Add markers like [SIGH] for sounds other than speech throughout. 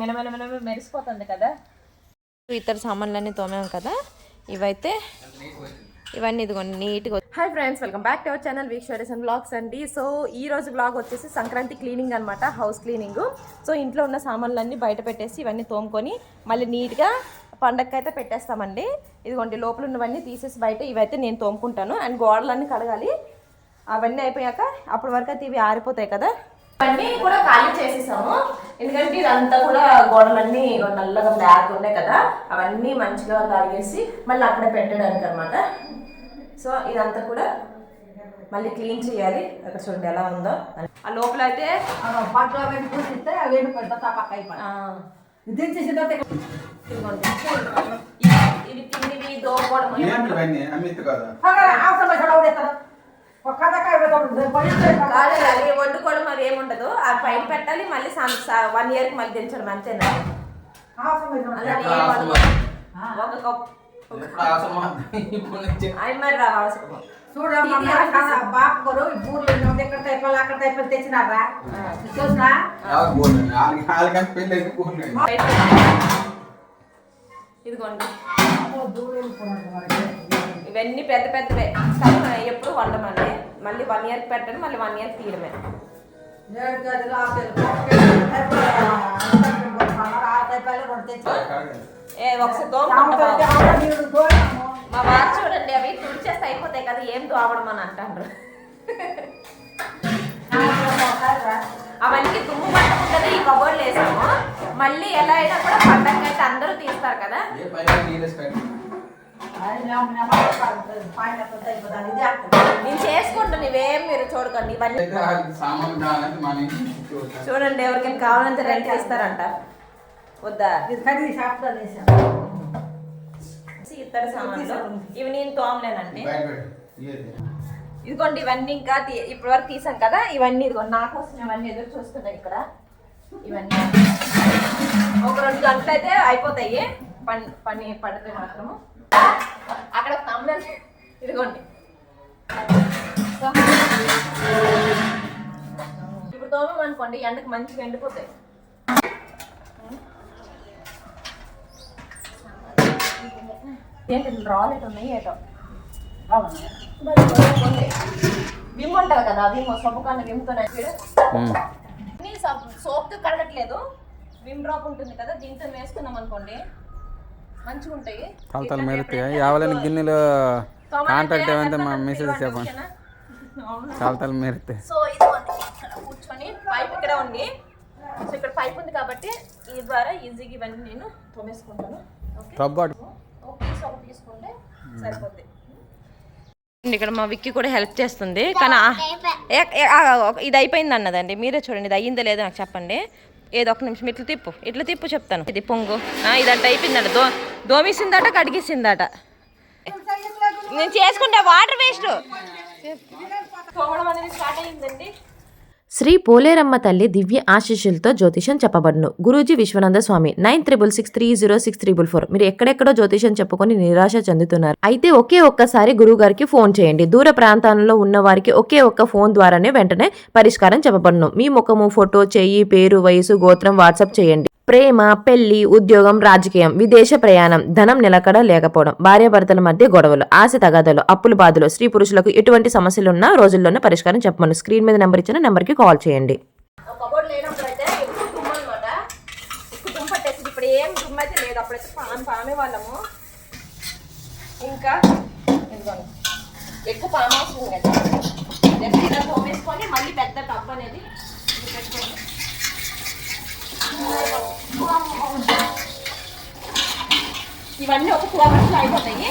మెలమెల మెరిసిపోతుంది కదా. ఇతర సామాన్లన్నీ తోమాం కదా. ఇవైతే ఇవన్నీ ఇదిగోండి నీట్గా hi friends welcome back to our channel week stories and blogs అండి సో ఈ రోజు బ్లాగ్ వచ్చేసి సంక్రాంతి క్లీనింగ్ అనమాట హౌస్ క్లీనింగ్ సో ఇంట్లో ఉన్న సామాన్లన్నీ బయట పెట్టేసి ఇవన్నీ తోముకొని మళ్ళీ నీట్గా పండగకి అయితే పెట్టేస్తామండి. ఇదిగోండి లోపల ఉన్నవన్నీ తీసేసి బయట ఇవైతే నేను తోముకుంటాను. అండ్ గోడలన్నీ కడగాలి. అవన్నీ అయిపోయాక అప్పటి వరకు అయితే ఇవి ఆరిపోతాయి కదా. ఇవన్నీ కూడా ఖాళీ చేసేసాము. ఎందుకంటే ఇదంతా కూడా గోడలన్నీ నల్లగా బ్లాక్ ఉన్నాయి కదా. అవన్నీ మంచిగా కడిగేసి మళ్ళీ అక్కడ పెట్టడానికి అనమాట సో ఇదంతా కూడా మళ్ళీ క్లీన్ చేయాలి. అక్కడ చూడండి ఎలా ఉందో. ఆ లోపల అయితే పట్ల పూసిస్తే అవి పెడతా ఇవి- ఇవి తిండివి దోపడం కదా అది వండుకోవడం అవి ఏముండదు. ఆ పైన పెట్టాలి మళ్ళీ వన్ ఇయర్కి మళ్ళీ దించడం అంతేనా. ఒక కప్. అవి మరి రావు అవసరం చూడమ్మా బాప గారు ఈ ఉన్నది ఎక్కడ టైపాలు అక్కడ టైపాలు తెచ్చినారా? చూసినా. ఇదిగోండి. ఇవన్నీ పెద్ద పెద్దవే. కానీ ఎప్పుడు వండమండి. మళ్ళీ వన్ ఇయర్ పెట్టండి మళ్ళీ వన్ ఇయర్ తీయడమే. ఏ ఒకసారి. మా వారు చూడండి అవి తుడిచేస్తే అయిపోతాయి కదా ఏం దోవడం అని అంటారు. అవన్నీ దుమ్ము పట్టకుండానే ఈ కబోర్డ్లు వేసాము. మళ్ళీ ఎలా అయినా కూడా పండగ అయితే అందరూ తీస్తారు కదా. నేను చేసుకుంటాను ఇవేం మీరు చూడకండి ఇవన్నీ. చూడండి ఎవరికైనా కావాలంటే రెంట్ ఇస్తారంట వద్దా? ఇతర సామాన్లు. ఇవి నేను తోమలేనండి. ఇదిగోండి ఇవన్నీ ఇంకా ఇప్పటి వరకు తీసాం కదా ఇవన్నీ ఇదిగోండి నా కోసం ఇవన్నీ ఎదురు చూస్తున్నాయి ఇక్కడ. ఇవన్నీ. ఒక రెండు గంటలు అయితే అయిపోతాయి. పని పని పడితే మాత్రము. అక్కడ తమ్ముడు ఇదిగోండి. ఇప్పుడు తోమం అనుకోండి ఎండకు మంచిగా ఎండిపోతాయి. ఏంటి రాలేట్ ఉన్నాయి ఏటో? విమ్ ఉంటుంది కదా విమ్ సబ్బు కన్నా విమ్తో సోప్తో కడగట్లేదు. విమ్ డ్రాప్ ఉంటుంది కదా దీంతో వేసుకున్నాం అనుకోండి. మంచిగా ఉంటాయి. కొలతలు మెరుతాయి యావలని గిన్నెలు కాంటాక్ట్ ఏమంటే మా మెసేజ్ చెప్పండి. కొలతలు మెరుతాయి సో ఇక్కడ కూర్చొని పైప్ ఇక్కడ ఉంది. సో ఇక్కడ పైప్ ఉంది కాబట్టి ఈ ద్వారా ఈజీగా ఇవన్నీ నేను తోమేసుకుంటాను. ఓకే? రబ్బాటు ఒక పీస్ ఒకటి తీసుకుంటే సరిపోద్ది. ఇక్కడ మా విక్కీ కూడా హెల్ప్ చేస్తుంది. కానీ ఇది అయిపోయింది అన్నదండి. మీరే చూడండి ఇది అయ్యిందో లేదో నాకు చెప్పండి. ఏదో ఒక నిమిషం ఇట్లా తిప్పు ఇట్లా తిప్పు చెప్తాను. ఇది పొంగు. ఇదంట అయిపోయిందంట. దో దోమిసిందట కడిగిసిందట. నేను చేసుకుంటా వాటర్ వేస్ట్. అనేది స్టార్ట్ అయ్యిందండి. శ్రీ పోలేరమ్మ తల్లి దివ్య ఆశీస్సులతో జ్యోతిషం చెప్పబడును. Guruji Vishwananda Swami nine triple six three zero six triple four. మీరు ఎక్కడెక్కడో జ్యోతిషం చెప్పుకొని నిరాశ చెందుతున్నారు. అయితే ఒకే ఒక్కసారి గురువు గారికి ఫోన్ చేయండి. దూర ప్రాంతాలలో ఉన్న వారికి ఒకే ఒక్క ఫోన్ ద్వారానే వెంటనే పరిష్కారం చెప్పబడును. మీ ముఖము ఫోటో చేయి పేరు వయసు గోత్రం వాట్సాప్ చేయండి. ప్రేమ పెళ్ళి ఉద్యోగం రాజకీయం విదేశ ప్రయాణం ధనం నిలకడ లేకపోవడం భార్యాభర్తల మధ్య గొడవలు ఆశ తగాదలు అప్పులు బాధలు స్త్రీ పురుషులకు ఎటువంటి సమస్యలున్నా రోజుల్లోనే పరిష్కారం చెప్పమను. స్క్రీన్ మీద నెంబర్ ఇచ్చిన నెంబర్కి కాల్ చేయండి. కబోర్డ్ ఎక్కువ దుమ్ము అనమాట ఎక్కువ ఏం దుమ్ము లేదు. అప్పుడైతే పాము పామే వాళ్ళము. ఇంకా ఇదిగోండి. ఎక్కువ పాము కదా జస్ట్ ఇలా తోమేసుకొని మళ్ళీ పెద్ద టబ్ అనేది పెట్టుకోండి. ఇవన్నీ ఒక టూ అవర్స్లో అయిపోతాయి.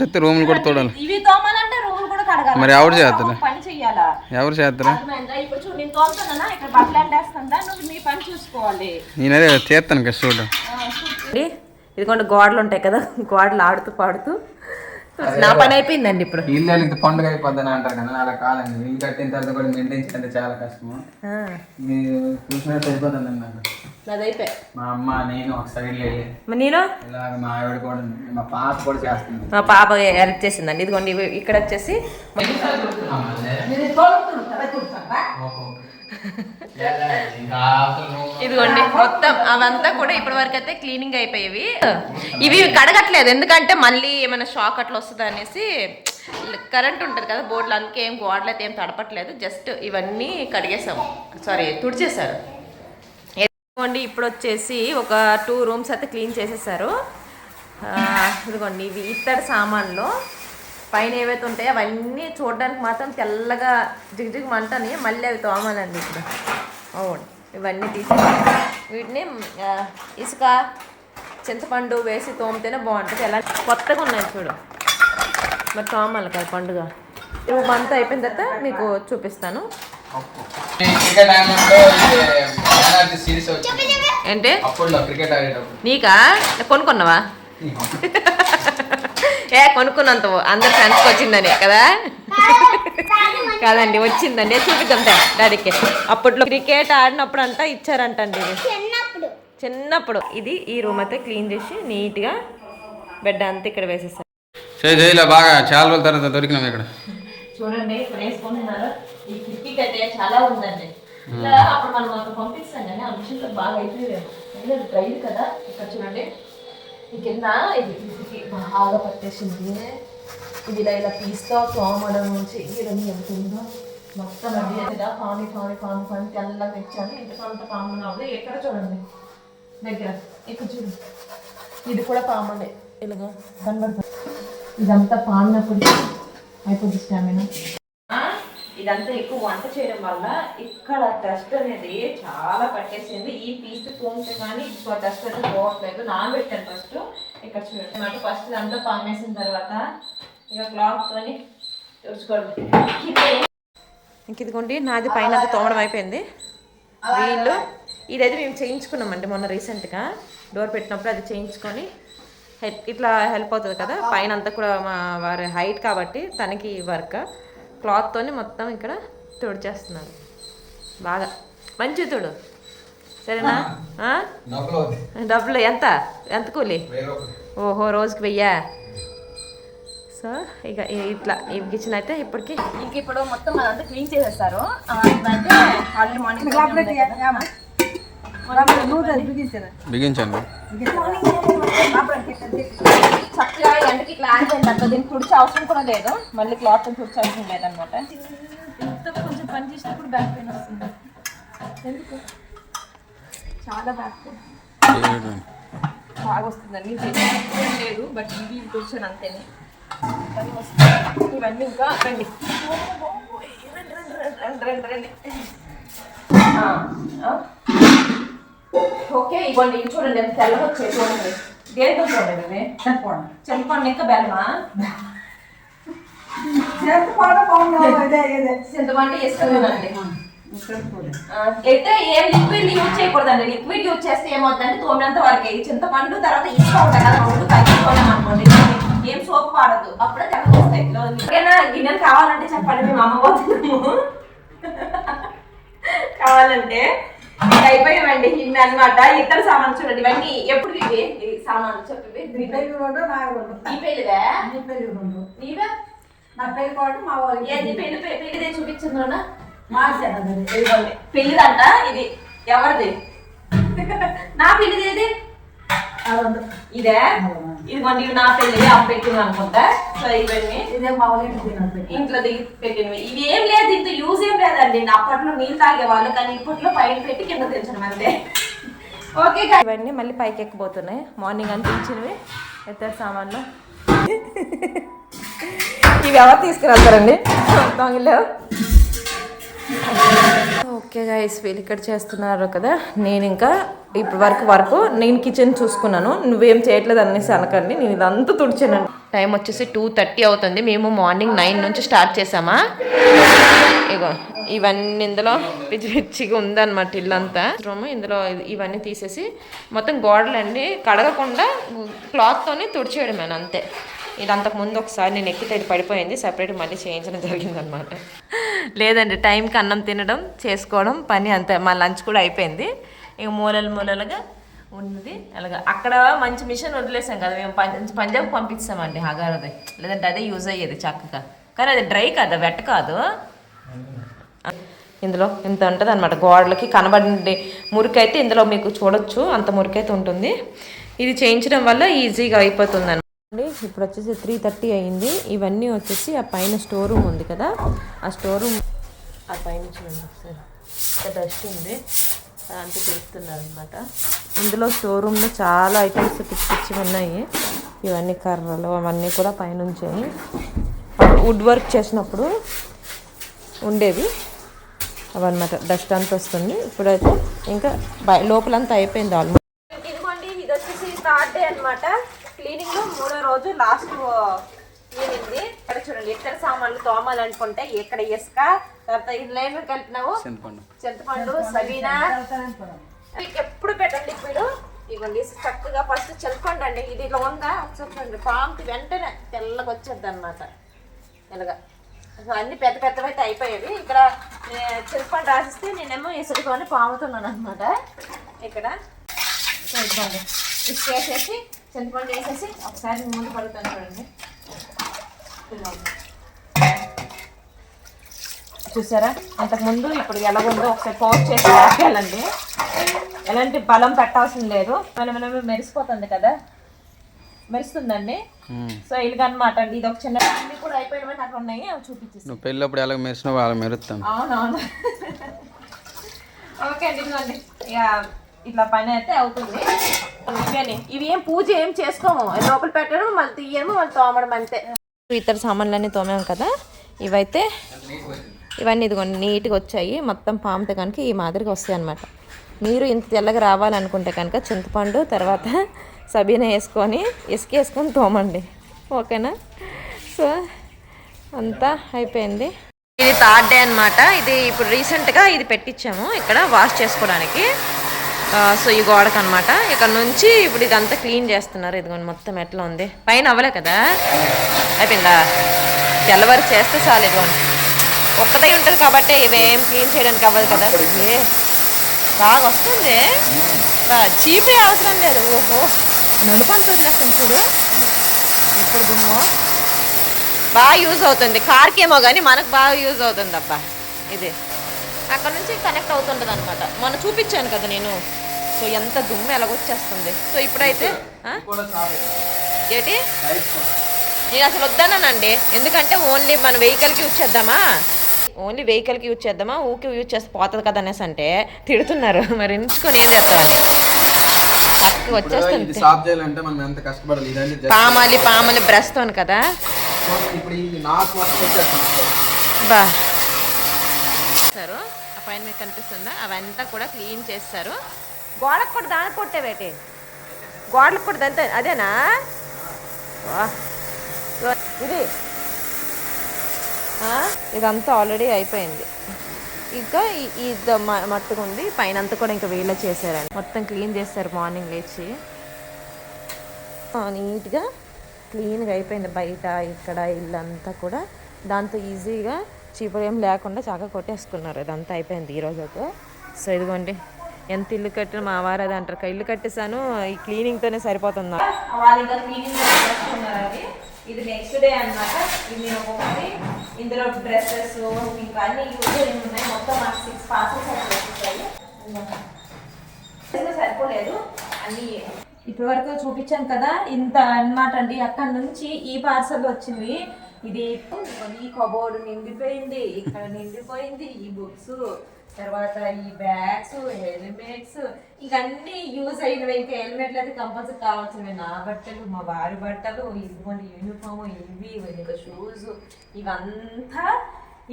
సత్తి రూములు కూడా తోడాలి. ఇవి తోమాలంటే రూములు కూడా కడగాలి. మరి ఎవరు చేస్తారు? పని చెయ్యాలా? ఎవరు చేస్తారా? అర్థమైందా? ఇప్పుడు చూడు నేను తోలుతున్నా ఇక్కడ బట్టలు ఎండేస్తుందా నువ్వు నీ పని చూసుకోవాలి. నేనదే చేస్తాను కదా చూడు. ఇదిగోండి గోడలు ఉంటాయి కదా గోడలు ఆడుతూ పాడుతూ. నా పని అయిపోయిందండి ఇప్పుడు. ఇల్లు ఇంత పండుగ అయిపోద్దని అంటారు కదా అలా కాదండి ఇల్లు కట్టిన తర్వాత కూడా మెయింటైన్ చేయాలంటే చాలా కష్టము. మీరు చూసినట్టు అయిపోతుందండి నాకు మా అమ్మ నేను ఒక సైడ్ వెళ్ళి మరి నేను? ఇలాగ మా ఆవిడ కూడా మా పాప కూడా చేస్తుంది. మా పాప హెల్ప్ చేసిందండి. ఇదిగోండి ఇక్కడ వచ్చేసి ఇదిగోండి మొత్తం అవంతా కూడా ఇప్పటి వరకు అయితే క్లీనింగ్ అయిపోయేవి. ఇవి కడగట్లేదు. ఎందుకంటే మళ్ళీ ఏమైనా షాక్ అట్లా వస్తుంది అనేసి కరెంట్ ఉంటుంది కదా బోర్డులు అందుకే ఏం గోడలు అయితే ఏం తడపట్లేదు. జస్ట్ ఇవన్నీ కడిగేసాము. సారీ తుడిచేశారు. ఇదిగోండి ఇప్పుడు వచ్చేసి ఒక టూ రూమ్స్ అయితే క్లీన్ చేసేసారు. ఇదిగోండి ఇవి ఇత్తడి సామాన్లు. పైన ఏవైతే ఉంటాయో అవన్నీ చూడడానికి మాత్రం తెల్లగా జిగ్జిగ్ మంటని మళ్ళీ అవి తోమాలండి ఇప్పుడు. అవును ఇవన్నీ తీసి వీటిని ఇసుక చింతపండు వేసి తోమితేనే బాగుంటుంది. ఎలా కొత్తగా ఉన్నాయి చూడు. మరి తోమాలి కదా పండుగ. రూమ్ అంతా అయిపోయిన తర్వాత మీకు చూపిస్తాను. సిరీస్ వచ్చింది ఏంటి? అప్పుడులో క్రికెట్ ఆడేటప్పుడు. నీకా? కొనుక్కున్నావా? [LAUGHS] ఏ కొనుక్కున్నంత అందరు ఫ్రెండ్స్కి వచ్చిందని కదా? కాదండి వచ్చిందండి. చూపిద్దాం డా- డాడీకి. అప్పట్లో క్రికెట్ ఆడినప్పుడు అంట ఇచ్చారంటండి ఇది. చిన్నప్పుడు. ఇది ఈ రూమ్ అయితే క్లీన్ చేసి నీట్గా బెడ్ అంతా ఇక్కడ వేసేసారు. చేయి చేయలే బాగా చాలా రోజుల తర్వాత దొరికినాం ఇక్కడ. చూడండి వేసుకుంటున్నారు ఈ కిటికీకి అయితే చాలా ఉందండి. అప్పుడు మనం అక్కడ పంపిస్తాం కానీ ఆ మిషన్లో బాగా అయిపోయాము అది డ్రై కదా ఇక్కడ చూడండి. ఈ కింద ఇది కిటికీ బాగా పట్టేసింది. ఇది ఇలా ఇలా తీస్తా తోమడం చెయ్యడం ఎంతుందో మొత్తం అది కదా పాని పాని పాని పాని తెల్లగా తెచ్చాను. ఇంతకంత పాము ఉంది ఎక్కడ చూడండి? దగ్గర. ఇక్కడ చూడు. ఇది కూడా పామండి ఇలాగా కనబడుతుంది. ఇదంతా పాడినప్పుడు అయిపోతుంది స్టామినా ఇదంతా ఎక్కువ వంట చేయడం వల్ల ఇక్కడ డస్ట్ అనేది చాలా పట్టేసింది. ఈ పీస్ తోమితే కానీ ఇంకో డస్ట్ అనేది పోవట్లేదు. నానబెట్టాను ఫస్ట్ ఇక్కడ చూడండి అంటే ఫస్ట్ ఇదంతా పామేసిన తర్వాత ఇక క్లాత్ తోని తుడుచుకోవడం. ఇంక ఇదిగోండి నాది పైన తోమడం అయిపోయింది. వీళ్ళు ఇదైతే మేము చేయించుకున్నామండి మొన్న రీసెంట్గా డోర్ పెట్టినప్పుడు అది చేయించుకొని హెల్ప్ ఇట్లా హెల్ప్ అవుతుంది కదా? పైన అంతా కూడా మా వారి హైట్ కాబట్టి తనకి వర్క్ క్లాత్తోని మొత్తం ఇక్కడ తుడిచేస్తున్నారు. బాగా. మంచి తుడు. సరేనా? డబ్బులు ఎంత? ఎంత కూలి? ఓహో రోజుకి వెయ్యా? సో ఇక ఇట్లా ఈ కిచెన్ అయితే ఇప్పటికి ఇంక ఇప్పుడు మొత్తం అదంతా క్లీన్ చేసేస్తారు. అంటే ఆల్రెడీ మార్నింగ్ బిగించండి. చక్కగా ఎండకి ఇట్లా ఆరిపోయింది అనుకో దీనికి తుడిచే అవసరం కూడా లేదు. మళ్ళీ క్లాత్ తుడిచే అవసరం లేదనమాట. ఇంత కొంచెం పని చేసినప్పుడు బ్యాక్ పెయిన్ వస్తుంది. ఎందుకు? చాలా బ్యాక్ పెయిన్ బాగా వస్తుందండి. లేదు బట్ ఇది తుడిచాను అంతేనే. ఇవన్నీ ఇంకా రండి. రండి, రండి, రండి, రండి. ఓకే ఇవ్వండి ఇవి చూడండి ఎంత తెల్లగా వచ్చాయి చూడండి. దేంతో చూడండి ఇవి? చెప్పండి చెప్పండి ఇంకా బెల్లమా? చింతపండు అయితే ఏం లిక్విడ్ యూజ్ చేయకూడదండి? లిక్విడ్ యూజ్ చేస్తే ఏమవుతుందంటే తోమినంత వరకే చింతపండు తర్వాత ఇసుక ఉంటాయి కదా రెండు అనుకోండి ఏం సోప్ వాడద్దు. అప్పుడే తెల్లగా వస్తాయి. ఓకేనా గిన్నెలు కావాలంటే చెప్పండి మేము అమ్మ పోతున్నాము కావాలంటే అయిపోయామండి ఇన్ని అన్నమాట ఇతర సామాన్లు చూడండి ఇవన్నీ ఎప్పుడు ఇవి? సామాన్లు చెప్పి నీ పెళ్ళి రెండు నా రెండు నీ పెళ్ళి రెండు నీవే? నా పెళ్ళి కాబట్టి మా వాళ్ళకి ఏది పెళ్ళి పెళ్ళిదే చూపించింది మార్చేది ఇదిగోండి పెళ్ళిదంట ఇది ఎవరిది? నా పెళ్ళిది ఏది? ఇదే? ఇదిగోండి ఇవి నా పెళ్ళి అమ్మ పెట్టింది అనుకుంటా. సో ఇవన్నీ ఇదే ఇంట్లో దిగి పెట్టినవి. ఇవి ఏం లేదు ఇంత యూజ్ ఏం లేదండి. అప్పట్లో నీళ్ళు తాగేవాళ్ళు కానీ ఇప్పట్లో పైన పెట్టి కింద తెచ్చడం అంతే. ఓకే ఇవన్నీ మళ్ళీ పైకి ఎక్కబోతున్నాయి మార్నింగ్ అనిపించినవి ఎత్తారు సామాన్లు. ఇవి ఎవరు తీసుకురాస్తారండి? దొంగలు. ఓకే గైస్ వీళ్ళు ఇక్కడ చేస్తున్నారు కదా. నేను ఇంకా ఇప్పటి వరకు వరకు నేను కిచెన్ చూసుకున్నాను. నువ్వేం చేయట్లేదు అనేసి అనకండి. నేను ఇదంతా తుడిచాను. టైం వచ్చేసి టూ థర్టీ అవుతుంది. మేము మార్నింగ్ నైన్ నుంచి స్టార్ట్ చేసామా ఇగో ఇవన్నీ ఇందులో పిచ్చి పిచ్చిగా ఉందన్నమాట ఇల్లంతా. రూమ్ ఇందులో ఇవన్నీ తీసేసి మొత్తం గోడలన్నీ కడగకుండా క్లాత్తోనే తుడిచేయడమేన అంతే. ఇది అంతకు ముందు ఒకసారి నేను ఎక్కితే ఇది పడిపోయింది సపరేట్ మళ్ళీ చేయించడం జరిగిందనమాట లేదండి టైంకి అన్నం తినడం చేసుకోవడం పని అంతే. మా లంచ్ కూడా అయిపోయింది. ఇక మూలలు మూలలుగా ఉన్నది. అలాగా అక్కడ మంచి మిషన్ వదిలేసాం కదా మేము పంజ- పంజాబ్ పంపిస్తామండి హగారది. లేదంటే అదే యూజ్ అయ్యేది చక్కగా. కానీ అది డ్రై కాదు వెట్ కాదు. ఇందులో ఇంత ఉంటుంది అనమాట గోడలకి కనబడి మురికి అయితే ఇందులో మీకు చూడొచ్చు అంత మురికి అయితే ఉంటుంది. ఇది చేయించడం వల్ల ఈజీగా అయిపోతుంది అండి. ఇప్పుడు వచ్చేసి త్రీ థర్టీ అయింది. ఇవన్నీ వచ్చేసి ఆ పైన స్టోర్ రూమ్ ఉంది కదా. ఆ స్టోర్ రూమ్ ఆ పైన చూడండి ఒకసారి. డస్ట్ ఉంది. అంతా తిరుగుతున్నారు అనమాట ఇందులో స్టోర్ రూమ్లో చాలా ఐటమ్స్ పిచ్చి పిచ్చి ఉన్నాయి. ఇవన్నీ కర్రలు అవన్నీ కూడా పైనుంచి వుడ్ వర్క్ చేసినప్పుడు ఉండేవి. అవన్నమాట. డస్ట్ అంతా వస్తుంది. ఇప్పుడైతే ఇంకా లోపలంతా అయిపోయింది ఆల్మోస్ట్ ఇదిగోండి ఇది వచ్చేసి థర్డ్ డే అనమాట క్లీనింగ్లో మూడో రోజు లాస్ట్ క్లీనింగ్ ఇక్కడ చూడండి ఎక్కడ సామాన్లు తోమాలి అనుకుంటే ఇక్కడ ఇసుక? తర్వాత ఏమేమి కలిపినావు. చింతపండు. చింతపండు సబీనా మీకు ఎప్పుడు పెట్టండి లిక్విడ్ ఇవ్వండి చక్కగా ఫస్ట్ చింతపండు అండి. ఇది ఇట్లా ఉందా చూడండి పాముకి వెంటనే తెల్లగా వచ్చేది అనమాట ఇలాగా అన్ని పెద్ద పెద్దవి అయితే అయిపోయేవి. ఇక్కడ చింతపండు రాసిస్తే నేనేమో ఇసుకతోనే పాముతున్నాను అనమాట ఇక్కడ. సో ఇదిగోండి ఇసుక వేసేసి చింతపండు వేసేసి ఒకసారి ముందు పడుతాను చూడండి. చూసారా? అంతకుముందు ఇప్పుడు ఎలా ఉందో ఒకసారి పోస్ట్ చేసి రాకేయాలండి ఎలాంటి బలం పెట్టాల్సిన లేదు. మనం మనం మెరిసిపోతుంది కదా? మెరుస్తుందండి? సో ఇలాగ అనమాట అండి. ఇది ఒక చిన్న ఇది కూడా అయిపోయిన అక్కడ ఉన్నాయి. అవి చూపించేసి నువ్వు పెళ్ళప్పుడు ఎలా మెరిసినావు అలా మెరుస్తాను. అవునవును. ఓకే అండి ఇదిగోండి. ఇక ఇట్లా పని అయితే అవుతుంది. ఇవన్నీ ఇవి ఏం పూజ ఏం చేసుకోము. లోపల పెట్టడం మళ్ళీ తీయడము మళ్ళీ తోమడం అంతే. ఇతర సామాన్లన్నీ తోమాం కదా. ఇవైతే ఇవన్నీ ఇదిగో నీట్గా వచ్చాయి. మొత్తం పాముతో కనుక ఈ మాదిరిగా వస్తాయి అనమాట మీరు ఇంత తెల్లగా రావాలనుకుంటే కనుక చింతపండు తర్వాత సబీన వేసుకొని ఇసుక వేసుకొని తోమండి. ఓకేనా? సో అంతా అయిపోయింది. ఇది థర్డ్ డే అనమాట ఇది ఇప్పుడు రీసెంట్గా ఇది పెట్టించాము ఇక్కడ వాష్ చేసుకోవడానికి. సో ఈ గోడకు అనమాట ఇక్కడ నుంచి ఇప్పుడు ఇదంతా క్లీన్ చేస్తున్నారు. ఇదిగోండి మొత్తం ఎట్లా ఉంది? పైన అవ్వలే కదా? అయిపోయిందా? తెల్లవారు చేస్తే చాలు ఇదిగోండి. ఒక్కదై ఉంటుంది కాబట్టి ఇవేం క్లీన్ చేయడానికి అవ్వదు కదా? బాగా వస్తుంది. చీపే అవసరం లేదు. ఓహో నలుపంతో వదిలేస్తాను చూడు. ఇప్పుడు దుమ్ము. బాగా యూజ్ అవుతుంది. కార్కేమో కానీ మనకు బాగా యూజ్ అవుతుంది అబ్బా. ఇది. అక్కడ నుంచి కనెక్ట్ అవుతుంటుంది అనమాట మొన్న చూపించాను కదా నేను. సో ఎంత దుమ్ము ఎలాగొచ్చేస్తుంది. సో ఇప్పుడైతే? ఏంటి? నేను అసలు వద్దన్నానండి. ఎందుకంటే ఓన్లీ మన వెహికల్కి యూజ్ చేద్దామా? ఓన్లీ వెహికల్కి యూజ్ చేద్దామా? ఊకి యూజ్ చేస్తే పోతుంది కదా అనేసి అంటే తిడుతున్నారు. మరి ఎంచుకొని ఏం చేస్తామని పక్కకి వచ్చేస్తుంది. పామాలి పామాలి బ్రస్తోను కదా. బా. పైన మీకు కనిపిస్తుందా? అవంతా కూడా క్లీన్ చేస్తారు. గోడకు కూడా దాని కొట్టేవేటి గోడలకు కూడా దాంతో అదేనా? వా. ఇది. ఇదంతా ఆల్రెడీ అయిపోయింది. ఇంకా ఇది ఈ మట్టుకు ఉంది పైన అంతా కూడా ఇంకా వీళ్ళ చేశారండి. మొత్తం క్లీన్ చేస్తారు మార్నింగ్ లేచి. నీట్గా క్లీన్గా అయిపోయింది బయట ఇక్కడ ఇల్లంతా కూడా. దాంతో ఈజీగా చీపురు ఏం లేకుండా చక్కగా కొట్టేసుకున్నారు. ఇదంతా అయిపోయింది ఈ రోజైతే. సో ఇదిగోండి ఎంత ఇల్లు కట్టిన మా వారు అది అంటారు. ఇల్లు కట్టేశాను ఈ క్లీనింగ్తోనే సరిపోతుంది. ఇది నెక్స్ట్ డే అనమాట ఇది ఒకటి ఇందులో డ్రెస్సెస్ ఇంకా అన్ని యూజ్ ఉన్నాయి. మొత్తం మాకు సిక్స్ పార్సల్స్ అట్లా సరిపోలేదు. అన్ని ఇప్పటి వరకు చూపించాను కదా. ఇంత అనమాట అండి. అక్కడ నుంచి ఈ పార్సల్ వచ్చింది. ఇది ఈ కబోర్డ్ నిండిపోయింది ఇక్కడ నిండిపోయింది. ఈ బుక్స్ తర్వాత ఈ బ్యాగ్స్ హెల్మెట్స్ ఇవన్నీ యూజ్ అయినవి. ఇంకా హెల్మెట్లు అయితే కంపల్సరీ కావాల్సినవి. నా బట్టలు మా వారి బట్టలు ఇదిగోండి యూనిఫామ్ ఇవి ఇంకా షూస్ ఇవంతా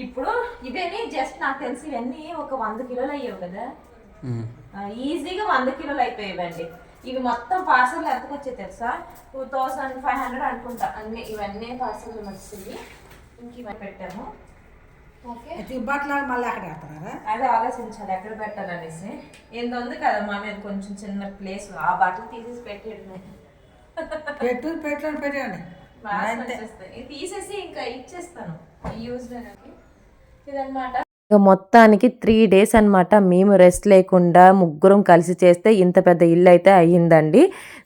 ఇప్పుడు ఇవన్నీ జస్ట్ నాకు తెలిసి ఇవన్నీ ఒక వంద కిలోలు అయ్యావు కదా. ఈజీగా వంద కిలోలు అయిపోయేవండి. ఇవి మొత్తం పార్సల్ ఎంతకు వచ్చాయి తెలుసా? టూ థౌసండ్ ఫైవ్ హండ్రెడ్ అనుకుంటా. అన్ని ఇవన్నీ పార్సల్ వచ్చింది ఇంక ఇవన్నీ పెట్టాము. బట్టలు మళ్ళీ అక్కడ పెడతారా? అదే ఆలోచించాలి ఎక్కడ పెట్టాలనేసి. ఏందో ఉంది కదా మా మీద కొంచెం చిన్న ప్లేస్ ఆ బట్టలు తీసేసి పెట్టేయడమే పెట్టు పెట్టు పెట్టండి తీసేసి ఇంకా ఇచ్చేస్తాను. యూజ్ ఇదన్నమాట. ఇక మొత్తానికి త్రీ డేస్ అన్నమాట మేము రెస్ట్ లేకుండా ముగ్గురం కలిసి చేస్తే ఇంత పెద్ద ఇల్లు అయితే అయ్యిందండి.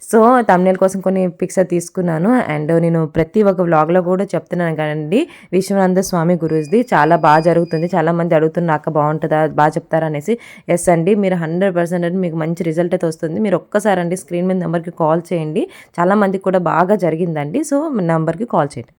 సో తమిళ కోసం కొన్ని పిక్స్ తీసుకున్నాను. అండ్ నేను ప్రతి ఒక్క వ్లాగ్లో కూడా చెప్తున్నాను కదండి విశ్వనాథ స్వామి గురూజ్ది చాలా బాగా జరుగుతుంది. చాలా మంది అక్క బాగుంటుందా? బాగా చెప్తారా? అనేసి. ఎస్ అండి మీరు హండ్రెడ్ పర్సెంట్ అండి మీకు మంచి రిజల్ట్ అయితే వస్తుంది. మీరు ఒక్కసారి అండి స్క్రీన్ మీద నెంబర్కి కాల్ చేయండి. చాలా మందికి కూడా బాగా జరిగిందండి. సో నెంబర్కి కాల్ చేయండి.